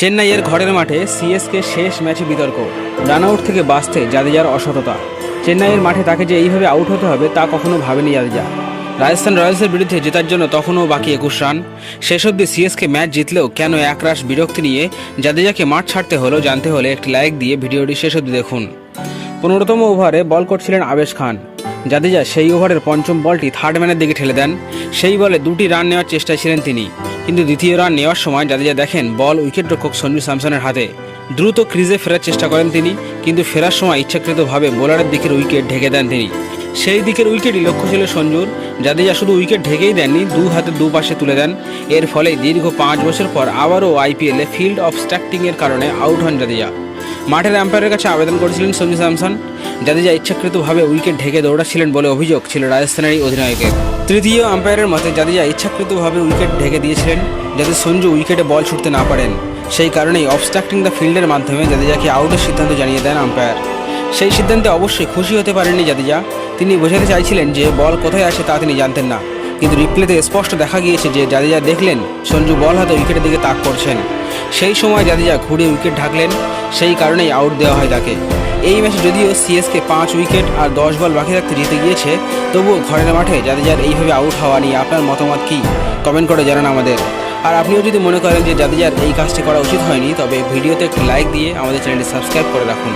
চেন্নাইয়ের ঘরের মাঠে সিএসকে শেষ ম্যাচে বিতর্ক। রান আউট থেকে বাঁচতে জাদেজার অসততা। চেন্নাইয়ের মাঠে তাকে যে এইভাবে আউট হতে হবে তা কখনো ভাবেনি জাদেজা। রাজস্থান রয়্যালসের বিরুদ্ধে জেতার জন্য তখনও বাকি একুশ রান। শেষ অবধি সিএসকে ম্যাচ জিতলেও কেন একরাশ বিরক্তি নিয়ে জাদেজাকে মাঠ ছাড়তে হলো জানতে হলে একটি লাইক দিয়ে ভিডিওটি শেষ অবধি দেখুন। পনেরোতম ওভারে বল করছিলেন আবেশ খান। জাদেজা সেই ওভারের পঞ্চম বলটি থার্ড ম্যানের দিকে ঠেলে দেন। সেই বলে দুটি রান নেওয়ার চেষ্টায় ছিলেন তিনি। কিন্তু দ্বিতীয় রান নেওয়ার সময় জাদেজা দেখেন, বল উইকেট রক্ষক সঞ্জু স্যামসনের হাতে। দ্রুত ক্রিজে ফেরার চেষ্টা করেন তিনি, কিন্তু ফেরার সময় ইচ্ছাকৃতভাবে বোলারের দিকের উইকেট ঢেকে দেন তিনি। সেই দিকের উইকেটই লক্ষ্য ছিল সঞ্জুর। জাদেজা শুধু উইকেট ঢেকেই দেননি, দু হাতে দু পাশে তুলে দেন। এর ফলে দীর্ঘ পাঁচ বছর পর আবারও আইপিএলে ফিল্ড অফ স্ট্যাক্টিংয়ের কারণে আউট হন জাদেজা। মাঠের আম্পায়ারের কাছে আবেদন করেছিলেন সঞ্জু স্যামসন। জাদেজা ইচ্ছাকৃতভাবে উইকেট ঢেকে দৌড়াচ্ছিলেন বলে অভিযোগ ছিল রাজস্থানের অধিনায়কের। তৃতীয় আম্পায়ারের মতে জাদেজা ইচ্ছাকৃতভাবে উইকেট ঢেকে দিয়েছিলেন যাতে সঞ্জু উইকেটে বল ছুটতে না পারেন। সেই কারণেই অবস্ট্রাক্টিং দ্য ফিল্ডের মাধ্যমে জাদেজাকে আউটের সিদ্ধান্ত জানিয়ে দেন আম্পায়ার সেই সিদ্ধান্তে অবশ্যই খুশি হতে পারেননি জাদেজা। তিনি বোঝাতে চাইছিলেন যে বল কোথায় আছে তা তিনি জানতেন না। কিন্তু রিপ্লেতে স্পষ্ট দেখা গিয়েছে যে জাদেজা দেখলেন সঞ্জু বল হাতে উইকেটের দিকে তাক করছেন। সেই সময় জাদেজা ঘুরে উইকেট ঢাকলেন। সেই কারণেই আউট দেওয়া হয় তাকে। এই ম্যাচে যদিও সিএসকে পাঁচ উইকেট আর দশ বল বাকি থাকতে জিতে গিয়েছে, তবুও ঘরের মাঠে জাদেজার এইভাবে আউট হওয়া নিয়ে আপনার মতামত কী? কমেন্ট করে জানান আমাদের। আর আপনিও যদি মনে করেন যে জাদেজার এই কাজটি করা উচিত হয়নি, তবে ভিডিওতে একটি লাইক দিয়ে আমাদের চ্যানেলটি সাবস্ক্রাইব করে রাখুন।